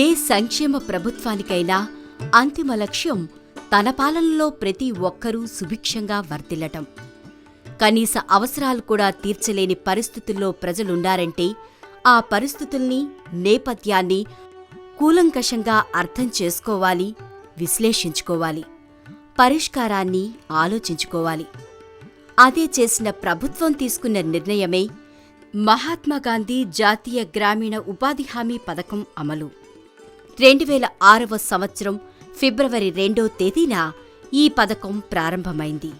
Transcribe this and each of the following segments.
ఏ సంక్షేమ ప్రభుత్వానికైనా అంతిమ లక్ష్యం తన పాలనలో ప్రతి ఒక్కరూ సుభిక్షంగా వర్తిల్లటం కనీస అవసరాలు కూడా తీర్చలేని పరిస్థితుల్లో ప్రజలున్నారంటే ఆ పరిస్థితుల్ని నేపథ్యాన్ని కూలంకషంగా అర్థం చేసుకోవాలి విశ్లేషించుకోవాలి పరిష్కారాన్ని ఆలోచించుకోవాలి. అదే చేసిన ప్రభుత్వం తీసుకున్న నిర్ణయమే మహాత్మాగాంధీ జాతీయ గ్రామీణ ఉపాధి హామీ పథకం అమలు. రెండు వేల ఆరవ సంవత్సరం ఫిబ్రవరి రెండో తేదీన ఈ పథకం ప్రారంభమైంది.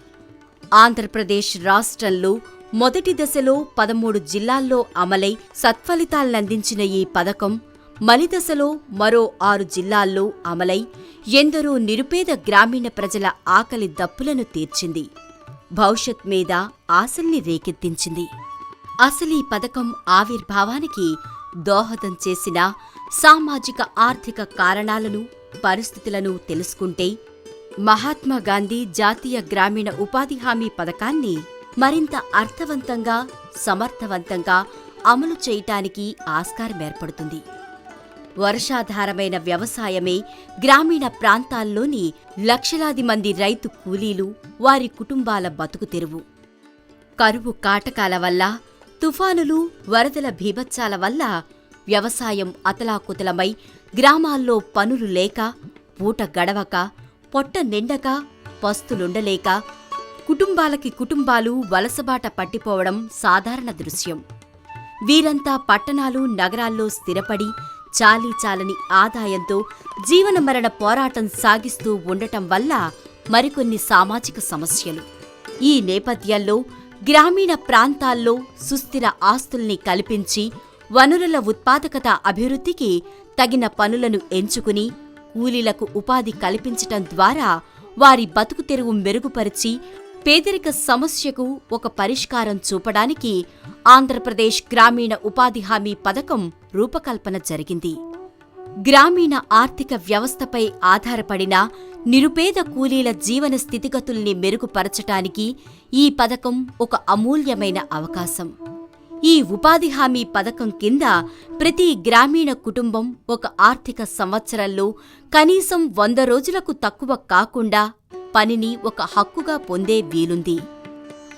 ఆంధ్రప్రదేశ్ రాష్ట్రంలో మొదటి దశలో పదమూడు జిల్లాల్లో అమలై సత్ఫలితాలనందించిన ఈ పథకం మలి దశలో మరో ఆరు జిల్లాల్లో అమలై ఎందరో నిరుపేద గ్రామీణ ప్రజల ఆకలి దప్పులను తీర్చింది. భవిష్యత్ మీద ఆశల్ని రేకెత్తించింది. అసలీ పథకం ఆవిర్భావానికి దోహదం చేసిన సామాజిక ఆర్థిక కారణాలను పరిస్థితులను తెలుసుకుంటే మహాత్మా గాంధీ జాతీయ గ్రామీణ ఉపాధి హామీ పథకాన్ని మరింత అర్థవంతంగా సమర్థవంతంగా అమలు చేయటానికి ఆస్కారం ఏర్పడుతుంది. వర్షాధారమైన వ్యవసాయమే గ్రామీణ ప్రాంతాల్లోని లక్షలాది మంది రైతు కూలీలు వారి కుటుంబాల బతుకు తెరువు. కరువు కాటకాల వల్ల తుఫానులు వరదల భీభత్సాల వల్ల వ్యవసాయం అతలాకుతలమై గ్రామాల్లో పనులు లేక పూట గడవక పొట్ట నిండక పస్తులుండలేక కుటుంబాలకి కుటుంబాలు వలసబాట పట్టిపోవడం సాధారణ దృశ్యం. వీరంతా పట్టణాలు నగరాల్లో స్థిరపడి చాలీ చాలని ఆదాయంతో జీవన మరణ పోరాటం సాగిస్తూ ఉండటం వల్ల మరికొన్ని సామాజిక సమస్యలు. ఈ నేపథ్యంలో గ్రామీణ ప్రాంతాల్లో సుస్థిర ఆస్తుల్ని కల్పించి వనరుల ఉత్పాదకత అభివృద్ధికి తగిన పనులను ఎంచుకుని కూలీలకు ఉపాధి కల్పించటం ద్వారా వారి బతుకు తెరువు మెరుగుపరిచి పేదరిక సమస్యకు ఒక పరిష్కారం చూపడానికి ఆంధ్రప్రదేశ్ గ్రామీణ ఉపాధి హామీ పథకం రూపకల్పన జరిగింది. గ్రామీణ ఆర్థిక వ్యవస్థపై ఆధారపడిన నిరుపేద కూలీల జీవన స్థితిగతుల్ని మెరుగుపరచటానికి ఈ పథకం ఒక అమూల్యమైన అవకాశం. ఈ ఉపాధి హామీ పథకం కింద ప్రతి గ్రామీణ కుటుంబం ఒక ఆర్థిక సంవత్సరంలో కనీసం వంద రోజులకు తక్కువ కాకుండా పనిని ఒక హక్కుగా పొందే వీలుంది.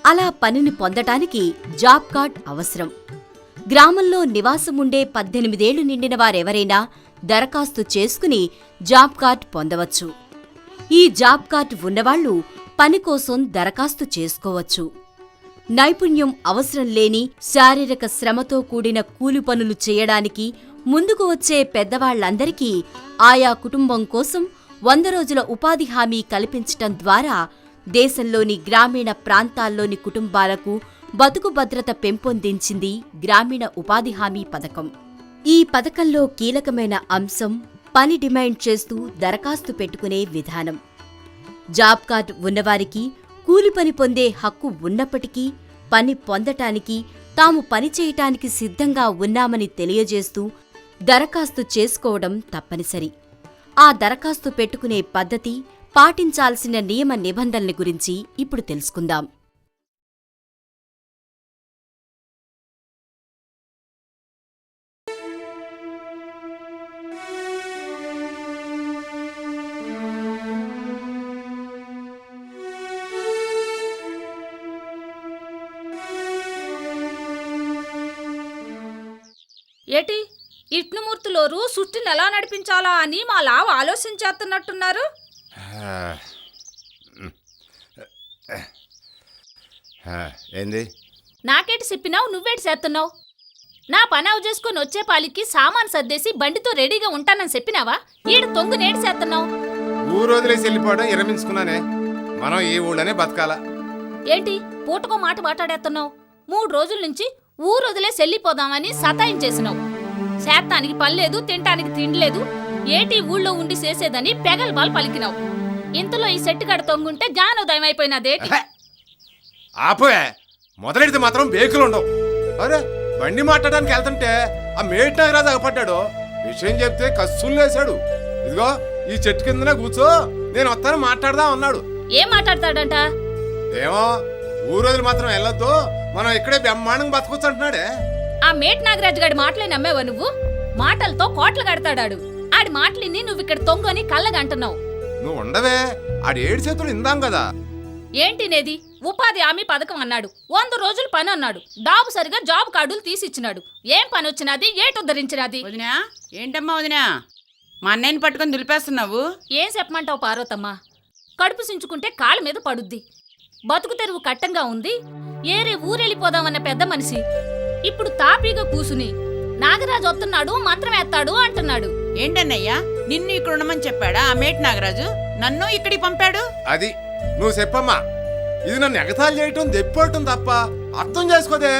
అలా పనిని పొందటానికి జాబ్ కార్డ్ అవసరం. గ్రామంలో నివాసముండే పద్దెనిమిదేళ్ళు నిండిన వారెవరైనా దరఖాస్తు చేసుకుని జాబ్ కార్డ్ పొందవచ్చు. ఈ జాబ్ కార్డ్ ఉన్నవాళ్ళు పని కోసం దరఖాస్తు చేసుకోవచ్చు. నైపుణ్యం అవసరం లేని శారీరక శ్రమతో కూడిన కూలి పనులు చేయడానికి ముందుకు వచ్చే పెద్దవాళ్ళందరికీ ఆయా కుటుంబం కోసం వంద రోజుల ఉపాధి హామీ కల్పించటం ద్వారా దేశంలోని గ్రామీణ ప్రాంతాల్లోని కుటుంబాలకు బతుకు భద్రత పెంపొందించింది గ్రామీణ ఉపాధి హామీ పథకం. ఈ పథకంలో కీలకమైన అంశం పని డిమాండ్ చేస్తూ దరఖాస్తు పెట్టుకునే విధానం. జాబ్ కార్డ్ ఉన్నవారికి కూలి పని పొందే హక్కు ఉన్నప్పటికీ పని పొందటానికి తాము పని చేయటానికి సిద్ధంగా ఉన్నామని తెలియజేస్తూ దరఖాస్తు చేసుకోవడం తప్పనిసరి. ఆ దరఖాస్తు పెట్టుకునే పద్ధతి పాటించాల్సిన నియమ నిబంధనల గురించి ఇప్పుడు తెలుసుకుందాం. ఏటి? ఇట్నుమూర్తులోరు సుట్టిని ఎలా నడిపించాలా అని మా లావ ఆలోచించేస్తున్నట్టున్నారు ఆ, ఏంది? నాకేటి చెప్పినావు నువ్వేటి చేస్తున్నావు? నా పని అవు చేసుకొని వచ్చే పాలికి సామాన్ సర్దేసి బండితో రెడీగా ఉంటానని చెప్పినావా? ఈడు తొంగు నేటి చేస్తున్నావు? ఊరు వదిలేసి వెళ్ళిపోవడం విరమించుకున్నానే మనం ఈ ఊళ్ళోనే బతకాల? ఏంటి? పూటకో మాట మాట్లాడేస్తున్నావు. మూడు రోజుల నుంచి ఊరు వదిలేసి వెళ్ళిపోదామని సతాయించేసినావు శాతానికి పని లేదు తినటానికి తిండి లేదు ఏటి ఊళ్ళో ఉండి చేసేదని పెగల్ బాల్ పలికినావు. ఇంతలో ఈ సెట్టుగాడ తొంగుంటే జ్ఞానోదయం అయిపోయినదేటి హే! ఆపోయే మొదలెడితే మాత్రం బేకులు ఉండవు అరే బండి మాట్లాడడానికి వెళ్తుంటే ఆ మేట్ నాగరాజు అగపడ్డాడు విషయం చెప్తే కస్సులు వేశాడు ఇదిగో ఈ చెట్టు కిందనే కూర్చో నేను వస్తాను మాట్లాడదాం అన్నాడు. ఏం మాట్లాడతాడంట? ఏమో ఊరు వదిలి మాత్రం వెళ్ళొద్దు. మనం ఇక్కడే బ్రహ్మాండంగా బతకొచ్చు అంటున్నాడే ఆ మేట్ నాగరాజు గారి మాటలే నమ్మేవా నువ్వు? మాటలతో కోట్లు కడతాడాడు. ఆడి మాటలిని నువ్వు ఇక్కడ తొంగని కళ్ళగంటున్నావు నువ్వు ఉండవే. ఆడు ఏడు చేతులు ఇందాం కదా. ఏంటినేది ఉపాధి హామీ పథకం అన్నాడు. వంద రోజులు పని అన్నాడు. డాబు సరిగా జాబ్ కార్డులు తీసిచ్చినాడు. ఏం పని వచ్చినది? ఏటు ఉద్ధరించినది వదినా ఏంటమ్మా వదినా? మా అన్నయ్యని పట్టుకొని దులిపేస్తున్నావు? ఏం చెప్పమంటావు పార్వతమ్మ? కడుపు సించుకుంటే కాళ్ళ మీద పడుద్ది. బతుకు తెరువు కట్టంగా ఉంది ఏరే ఊరెళ్ళిపోదామన్న పెద్ద మనిషి. ఇప్పుడు తాపీగా కూసుని నాగరాజు వస్తున్నాడు మంత్రం ఎత్తాడు అంటున్నాడు. ఏంటన్నయ్యా? నిన్ను ఇక్కడ ఉండమని చెప్పాడా ఆ మేటి నాగరాజు? నన్ను ఇక్కడికి పంపాడు? అది నువ్వు చెప్పమ్మా. ఇది నన్ను ఎగతాళి చేయటం దెప్పటం తప్ప అర్థం చేసుకోదే.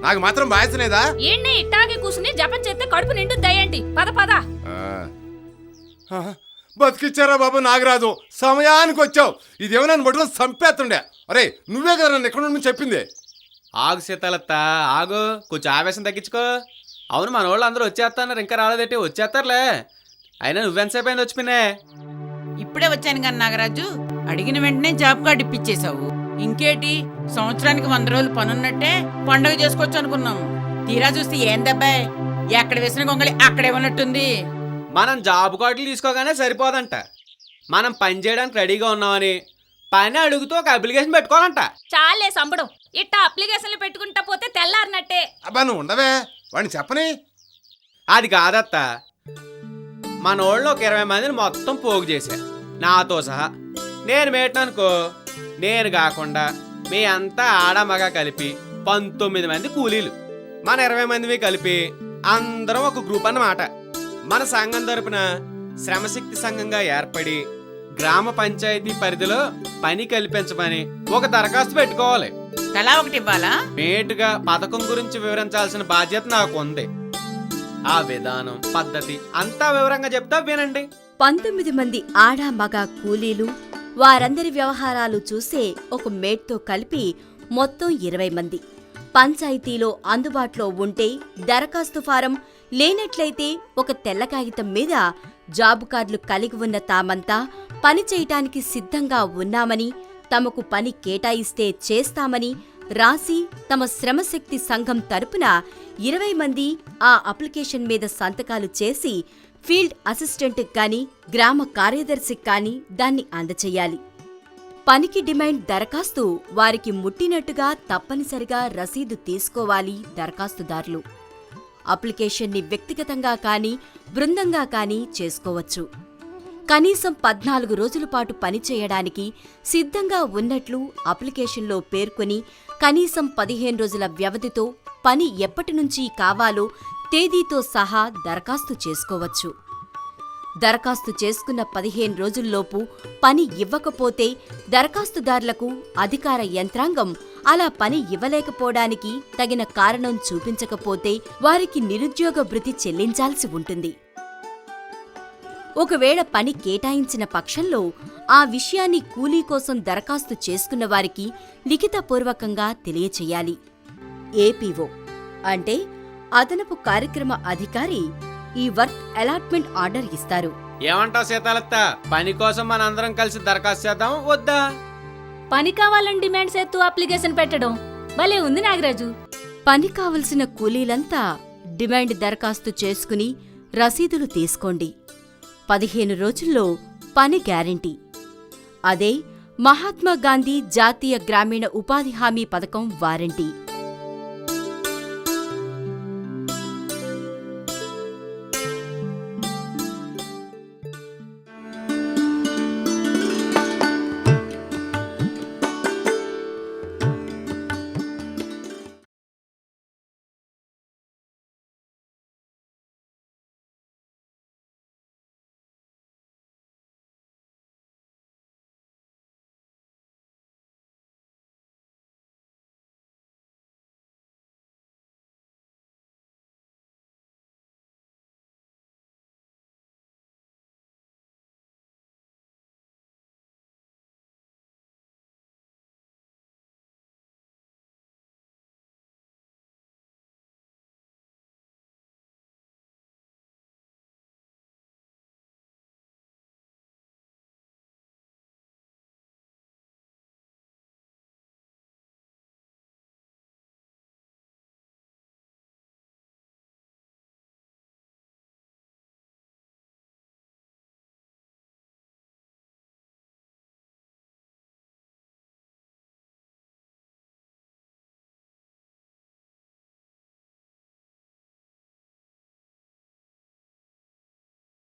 నాకు మాత్రం బాయసనేదా ఏంటి ఇట్టాగే కూసుని జపం చేస్తే కడుపు నిండు దయ్యంటి పద పద. ఆ. బతికిచ్చారా బాబు నాగరాజు? సమయానికి వచ్చావు. ఇదేమో నన్ను పట్టుకొని చంపేస్తుండే. అరే నువ్వే కదా నన్ను ఎక్కడ నుండి చెప్పింది? ఆగు సీతాలత్త ఆగు. కొంచెం ఆవేశం తగ్గించుకో. అవును మన వాళ్ళు అందరూ వచ్చేస్తున్నారు ఇంకా రాలేదేంటి? వచ్చేస్తారులే. అయినా నువ్వెంతసేపు అయింది వచ్చిపోయినే ఇప్పుడే వచ్చాను కానీ నాగరాజు అడిగిన వెంటనే జాబ్ కార్డు ఇప్పించేశావు ఇంకేటి? సంవత్సరానికి వంద రోజులు పనున్నట్టే పండుగ చేసుకోవచ్చు అనుకున్నాం. తీరా చూస్తే ఏం దబ్బాయ్? ఎక్కడ వేసిన గొంగళి అక్కడే ఉన్నట్టుంది. మనం జాబ్ కార్డులు తీసుకోగానే సరిపోదంట. మనం పని చేయడానికి రెడీగా ఉన్నామని. పని అడుగుతూ ఒక అప్లికేషన్ పెట్టుకోవాలంట. చాలే సంబడం. ఇట్టా అప్లికేషన్లు పెట్టుకుంటా పోతే తెల్లారినట్టే. అబ్బా నువ్వు ఉండవే. వాడిని చెప్పని. అది కాదత్త. మన వాళ్ళు ఒక ఇరవై మందిని మొత్తం పోగు చేశా నాతో సహా. నేను మేటనుకో నేను కాకుండా మీ అంతా ఆడ మగ కలిపి పంతొమ్మిది మంది కూలీలు. మన ఇరవై మందివి కలిపి అందరం ఒక గ్రూప్ అన్నమాట. మన సంఘం తరపున శ్రమశక్తి సంఘంగా ఏర్పడి గ్రామ పంచాయతీ పరిధిలో పని కల్పించమని ఒక దరఖాస్తు పెట్టుకోవాలి. తలా ఒకటి ఇవ్వాలా? మేటుగా పథకం గురించి వివరించాల్సిన బాధ్యత నాకు ఉంది ఆ విధానం పద్ధతి అంతా వివరంగా చెప్తా వినండి. పంతొమ్మిది మంది ఆడా మగ కూలీలు వారందరి వ్యవహారాలు చూసే ఒక మేట్తో కలిపి మొత్తం ఇరవై మంది. పంచాయతీలో అందుబాటులో ఉంటే దరఖాస్తు ఫారం లేనట్లయితే ఒక తెల్ల కాగితం మీద జాబు కార్డులు కలిగి ఉన్న తామంతా పని చేయటానికి సిద్ధంగా ఉన్నామని తమకు పని కేటాయిస్తే చేస్తామని రాసి తమ శ్రమశక్తి సంఘం తరపున ఇరవై మంది ఆ అప్లికేషన్ మీద సంతకాలు చేసి ఫీల్డ్ అసిస్టెంట్కి కానీ గ్రామ కార్యదర్శికి కానీ దాన్ని అందచేయాలి. పనికి డిమాండ్ దరఖాస్తు వారికి ముట్టినట్టుగా తప్పనిసరిగా రసీదు తీసుకోవాలి దరఖాస్తుదారులు. అప్లికేషన్ని వ్యక్తిగతంగా కానీ బృందంగా కానీ చేసుకోవచ్చు. కనీసం పద్నాలుగు రోజుల పాటు పనిచేయడానికి సిద్ధంగా ఉన్నట్లు అప్లికేషన్లో పేర్కొని కనీసం పదిహేను రోజుల వ్యవధితో పని ఎప్పటి నుంచి కావాలో తేదీతో సహా దరఖాస్తు చేసుకోవచ్చు. దరఖాస్తు చేసుకున్న పదిహేను రోజుల్లోపు పని ఇవ్వకపోతే దరఖాస్తుదారులకు అధికార యంత్రాంగం అలా పని ఇవ్వలేకపోవడానికి తగిన కారణం చూపించకపోతే వారికి నిరుద్యోగ భృతి చెల్లించాల్సి ఉంటుంది. ఒకవేళ పని కేటాయించిన పక్షంలో ఆ విషయాన్ని కూలీ కోసం దరఖాస్తు చేసుకున్న వారికి లిఖితపూర్వకంగా తెలియచేయాలి. ఏపీఓ అంటే అదనపు కార్యక్రమ అధికారి ఈ వర్క్ అలాట్మెంట్ ఆర్డర్ ఇస్తారు. ఏమంటావు సీతాలత్త? పని కోసం మనందరం కలిసి దరఖాస్తు చేద్దాం వద్దా? పని కావాలని డిమాండ్ చేస్తూ అప్లికేషన్ పెట్టడం. భలే ఉంది నాగరాజు. పని కావలసిన కూలీలంతా డిమాండ్ దరఖాస్తు చేసుకుని రసీదులు తీసుకోండి. పదిహేను రోజుల్లో పని గ్యారంటీ. అదే మహాత్మాగాంధీ జాతీయ గ్రామీణ ఉపాధి హామీ పథకం వారంటీ.